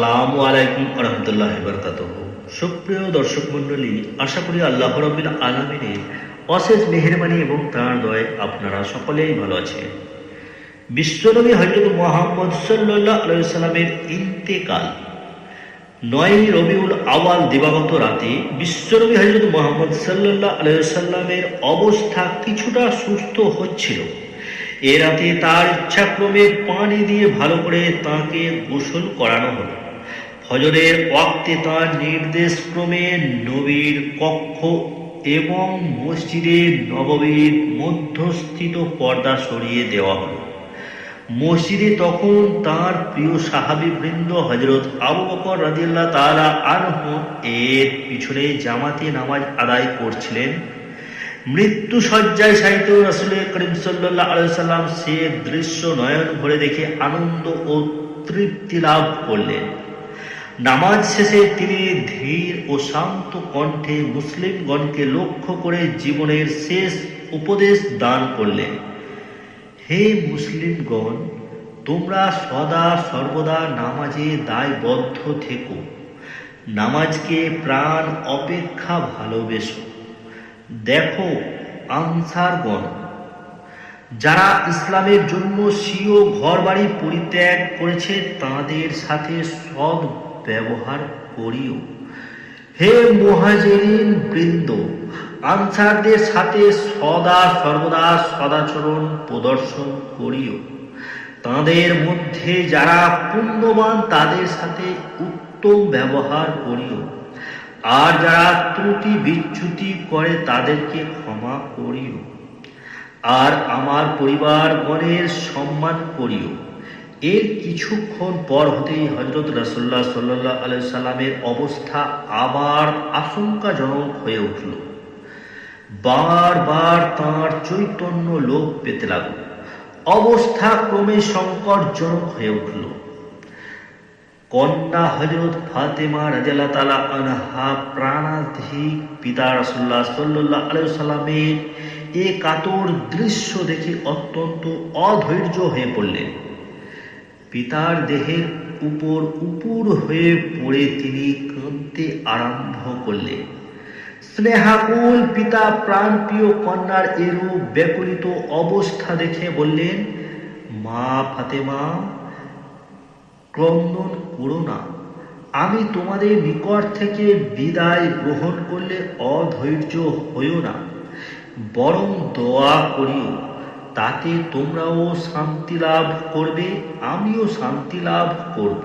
আসসালামু আলাইকুম রহমতুল্লাহ বরকাত সুপ্রিয় দর্শক মণ্ডলী, আশা করি আল্লাহ রবিল আলমিনের অশেষ মেহরবানি এবং তাঁর দয় আপনারা সকলেই ভালো আছেন। বিশ্বনবী হজরত মোহাম্মদ সাল্লাহ আলাইসাল্লামের ইন্তেকাল, নয় রবিউল আওয়াল দিবাগত রাতে বিশ্বনবী হজরত মোহাম্মদ সাল্লাহ আলাইসাল্লামের অবস্থা কিছুটা সুস্থ হচ্ছিল। এ রাতে তার ইচ্ছাক্রমে পানি দিয়ে ভালো করে তাকে গোসল করানো হলো। ফজরের ওয়াক্তে তার নির্দেশক্রমে নবীর কক্ষ এবং মসজিদে নববীর মধ্যস্থিত পর্দা সরিয়ে দেওয়া হলো। মসজিদে তখন তার প্রিয় সাহাবী বৃন্দ হজরত আবু বকর রাদিল্লাহ তাআলা আনহু এর পিছনে জামাতে নামাজ আদায় করছিলেন। মৃত্যু সজ্জায় সাহিত্য রাসুল করিম সাল্লাহ আলাইসাল্লাম সে দৃশ্য নয়ন ভরে দেখে আনন্দ ও তৃপ্তি লাভ করলেন। নামাজ শেষে তিনি ধীর ও শান্ত কণ্ঠে মুসলিমগণকে লক্ষ্য করে জীবনের শেষ উপদেশ দান করলেন। হে মুসলিমগণ, তোমরা সদা সর্বদা নামাজে দায়বদ্ধ থেকো। নামাজকে প্রাণ অপেক্ষা ভালোবেসো। দেখো, আনসারগণ, যারা ইসলামের জন্য স্বীয় ঘরবাড়ি পরিত্যাগ করেছে, তাদের সাথে সৎ ব্যবহার করিও। হে মহাজেরিন বৃন্দ, আনসারদের সাথে সদা সর্বদা সদাচরণ প্রদর্শন করিও। তাদের মধ্যে যারা পুণ্যবান, তাদের সাথে উত্তম ব্যবহার করিও। আর যারা ত্রুটি বিচ্যুতি করে, তাদেরকে ক্ষমা করিও। আর আমার পরিবারগণের সম্মান করিও। এর কিছুক্ষণ পর হতেই হজরত রাসুল্লাহ সাল্লাহ আলাই সাল্লামের অবস্থা আবার আশঙ্কাজনক হয়ে উঠল। বারবার তাঁর চৈতন্য লোপ পেতে লাগল। অবস্থা ক্রমে সংকটজনক হয়ে উঠল। কন্যা হজরত ফাতেমা রাজাল্লাহ তালা আনহা প্রাণাধিক পিতা রাসুল্লাহ সাল্লাহ আলাইসাল্লামের এ কাতর দৃশ্য দেখে অত্যন্ত অধৈর্য হয়ে পড়লেন। পিতার দেহের উপর উপুর হয়ে পড়ে তিনি কাঁদতে আরম্ভ করলেন। স্নেহাকুল পিতা প্রাণপ্রিয় কন্যার এরূপ ব্যাকুলিত অবস্থা দেখে বললেন, মা ফাতেমা, ক্রন্দন করো না। আমি তোমাদের নিকট থেকে বিদায় গ্রহণ করলে অধৈর্য হইও না। বরং দোয়া করিও। তাতে তোমরাও শান্তি লাভ করবে, আমিও শান্তি লাভ করব।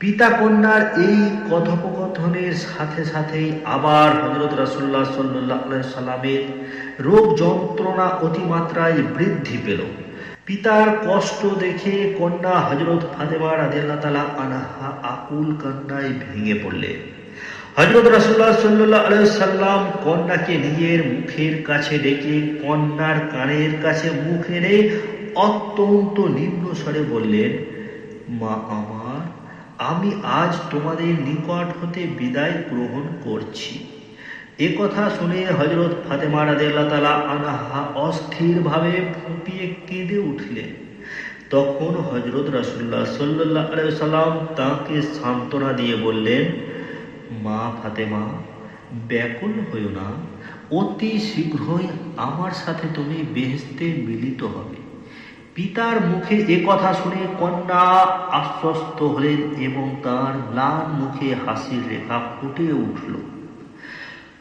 পিতা কন্যার এই কথোপকথনের সাথে সাথেই আবার হজরত রাসুল্লাহ সাল্লাহ সাল্লামের রোগ যন্ত্রণা অতিমাত্রায় বৃদ্ধি পেল। পিতার কষ্ট দেখে কন্যা হজরত ফাতেমা রাজিয়াল্লাহ তালা আনাহা আকুল কান্নায় ভেঙে পড়লেন। হজরত রাসুল্লাহ সাল্লাহ সাল্লাম কন্যাকে নিজের মুখের কাছে ডেকে কন্যার কানের কাছে মুখ এনে অত্যন্ত নিম্ন স্বরে বললেন, মা আমার, আমি আজ তোমাদের নিকট হতে বিদায় গ্রহণ করছি। এ কথা শুনে হজরত ফাতেমা রাদিয়াল্লাহু তাআলা আনহা অস্থিরভাবে ফুঁপিয়ে কেঁদে উঠলেন। তখন হজরত রাসূলুল্লাহ সাল্লাল্লাহু আলাইহি সাল্লাম তাকে সান্ত্বনা দিয়ে বললেন মা ফাতেমা, ব্যাকুল হইও না। অতি শীঘ্রই আমার সাথে তুমি বেহেস্তে মিলিত হবে। পিতার মুখে এ কথা শুনে কন্যা আশ্বস্ত হলেন এবং তার ম্লান মুখে হাসির রেখা ফুটে উঠল।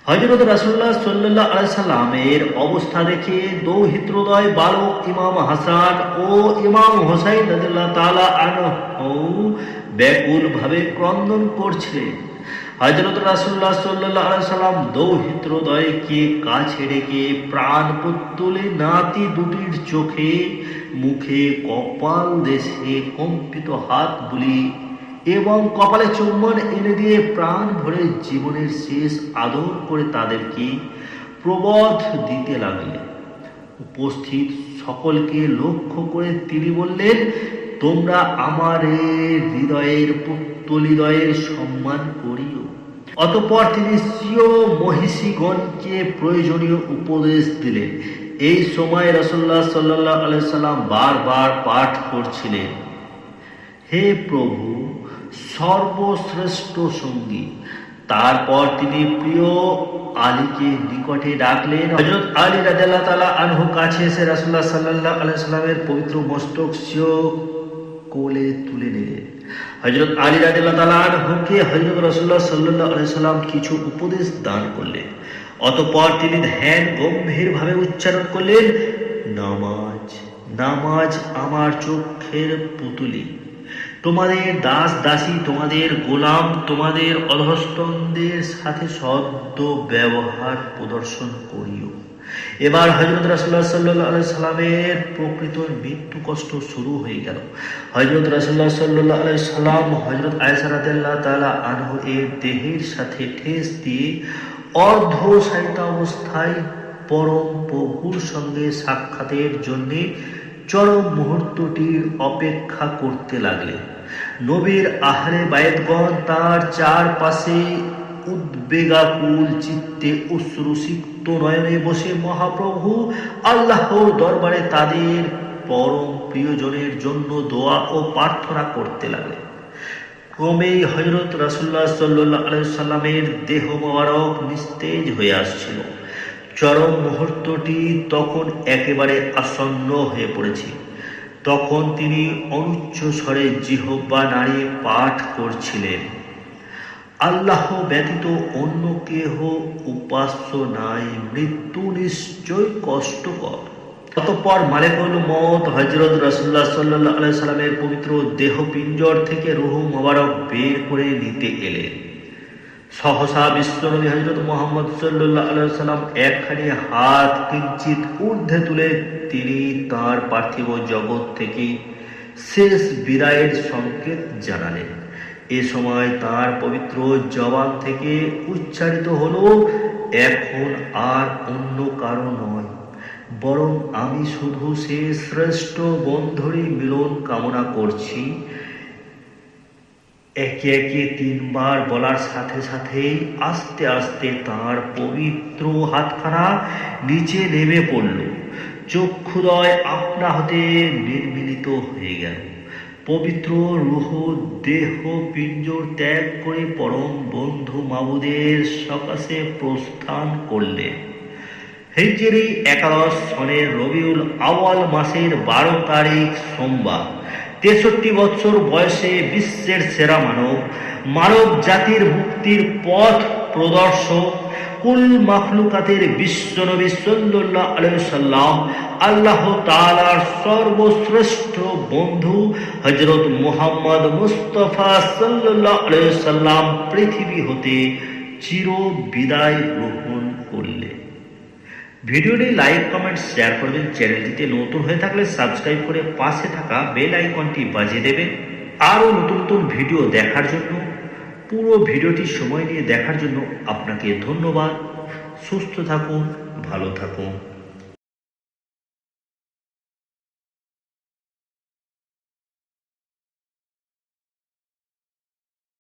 হজরত রাসুল্লাহ সাল্লাহ আলাইসাল্লামের অবস্থা দেখে দৌহিত্রদয় বালক ইমাম হাসান ও ইমাম হোসাইন তালা আনহু ব্যাকুল ভাবে ক্রন্দন করছিলেন। হজরত রাসুল্লাহ সাল্লাহ সাল্লাম দৌহিত্রদয়কে কাছে রেখে প্রাণ পুতুলে নাতি দুটির চোখে মুখে কপাল দেশে কম্পিত হাত বুলি এবং কপালে চুম্বন এনে দিয়ে প্রাণ ভরে জীবনের শেষ আদর করে তাদেরকে প্রবোধ দিতে লাগলেন। উপস্থিত সকলকে লক্ষ্য করে তিনি বললেন তোমরা আমার হৃদয়ের পুত্তলিদয়ের সম্মান করিও। অতপর তিনি স্বীয় মহিষীগণকে প্রয়োজনীয় উপদেশ দিলেন। এই সময় রসল্লাহ সাল্লাহ আলাইসাল্লাম বারবার পাঠ করছিলেন, হে প্রভু, সর্বশ্রেষ্ঠ সঙ্গী। তারপর তিনি প্রিয় আলীকে নিকটে ডাকলেন। হজরত আলী রাজাল্লাহ তালা আনহু কাছে এসে রাসুল্লাহ সাল্লাহ আলাই সাল্লামের পবিত্র মস্তক সিও কোলে তুলে নিলেন হজরত আলী আনহুকে হজরত রসুল্লাহ সাল্লাহ সাল্লাম কিছু উপদেশ দান করলেন। অতপর তিনি ধ্যান গম্ভীরভাবে উচ্চারণ করলেন, নামাজ নামাজ আমার চোখের পুতুলি। তোমাদের দাস দাসী, তোমাদের গোলাম, তোমাদের অধস্তনদের সাথে সদ্য ব্যবহার প্রদর্শন করিও। এবার হজরত রাসুল্লাহ সাল্লাহ সাল্লামের প্রকৃত মৃত্যু কষ্ট শুরু হয়ে গেল। হজরত রাসুল্লাহ সাল্লাহ আলাই সাল্লাম হজরত আয়সারাদাল্লাহ তালা আনহ এর দেহের সাথে ঠেস দিয়ে অর্ধ সাহিত্য অবস্থায় পরম প্রভুর সঙ্গে সাক্ষাতের জন্যে চরম মুহূর্তটির অপেক্ষা করতে লাগলেন। নবীর আহলে বায়েতগণ তার চারপাশে উদ্বেগাকুল, চিত্তে অশ্রুসিক্ত নয়নে বসে মহাপ্রভু আল্লাহর দরবারে তাদের পরম প্রিয়জনের জন্য দোয়া ও প্রার্থনা করতে লাগলেন। ক্রমেই হজরত রাসুল্লাহ সাল্লাহ সাল্লামের দেহ মোবারক নিস্তেজ হয়ে আসছিল। চরম মুহূর্তটি তখন একেবারে আসন্ন হয়ে পড়েছে। তখন তিনি অনুচ্চ স্বরে জিহব্বা নাড়িয়ে পাঠ করছিলেন। আল্লাহ ব্যতীত অন্য কেহ উপাস্য নাই মৃত্যু নিশ্চয় কষ্টকর। অতঃপর মালেকুল মত হজরত রসুল্লাহ সাল্লাহ সাল্লামের পবিত্র দেহ পিঞ্জর থেকে রুহু মোবারক বের করে নিতে এলেন। সহসা বিশ্বনবী হজরত মোহাম্মদ সাল্লাহ সাল্লাম একখানি হাত কিঞ্চিত ঊর্ধ্বে তুলে তিনি তার পার্থিব জগৎ থেকে শেষ বিদায়ের সংকেত জানালেন। এ সময় তার পবিত্র জবান থেকে উচ্চারিত হলো, এখন আর অন্য কারও নয়, বরং আমি শুধু সে শ্রেষ্ঠ বন্ধুরই মিলন কামনা করছি। একে একে তিনবার বলার সাথে সাথে আস্তে আস্তে তার পবিত্র হাতখানা নিচে নেমে পড়ল। চক্ষুদয় আপনা হতে নির্মিলিত হয়ে গেল। পবিত্র রুহ, দেহ, পিঞ্জর ত্যাগ করে পরম বন্ধু মাবুদের সকাশে প্রস্থান করলেন হিজরি একাদশ সনের রবিউল আওয়াল মাসের বারো তারিখ সোমবার, তেষট্টি বছর বয়সে বিশ্বের সেরা মানব মানব জাতির মুক্তির পথ প্রদর্শক কুল মাখলুকাতের বিশ্বনবী সাল্লাল্লাহু আলাইহি সাল্লাম আল্লাহ তাআলার সর্বশ্রেষ্ঠ বন্ধু হযরত মুহাম্মদ মুস্তাফা সাল্লাল্লাহু আলাইহি সাল্লাম পৃথিবী হতে চির বিদায় গ্রহণ করলেন। ভিডিওটি লাইক, কমেন্ট, শেয়ার করবেন। চ্যানেলটিতে নতুন হয়ে থাকলে সাবস্ক্রাইব করে পাশে থাকা বেল আইকনটি বাজিয়ে দেবেন। আরও নতুন নতুন ভিডিও দেখার জন্য পুরো ভিডিওটি সময় নিয়ে দেখার জন্য আপনাকে ধন্যবাদ। সুস্থ থাকুন ভালো থাকুন।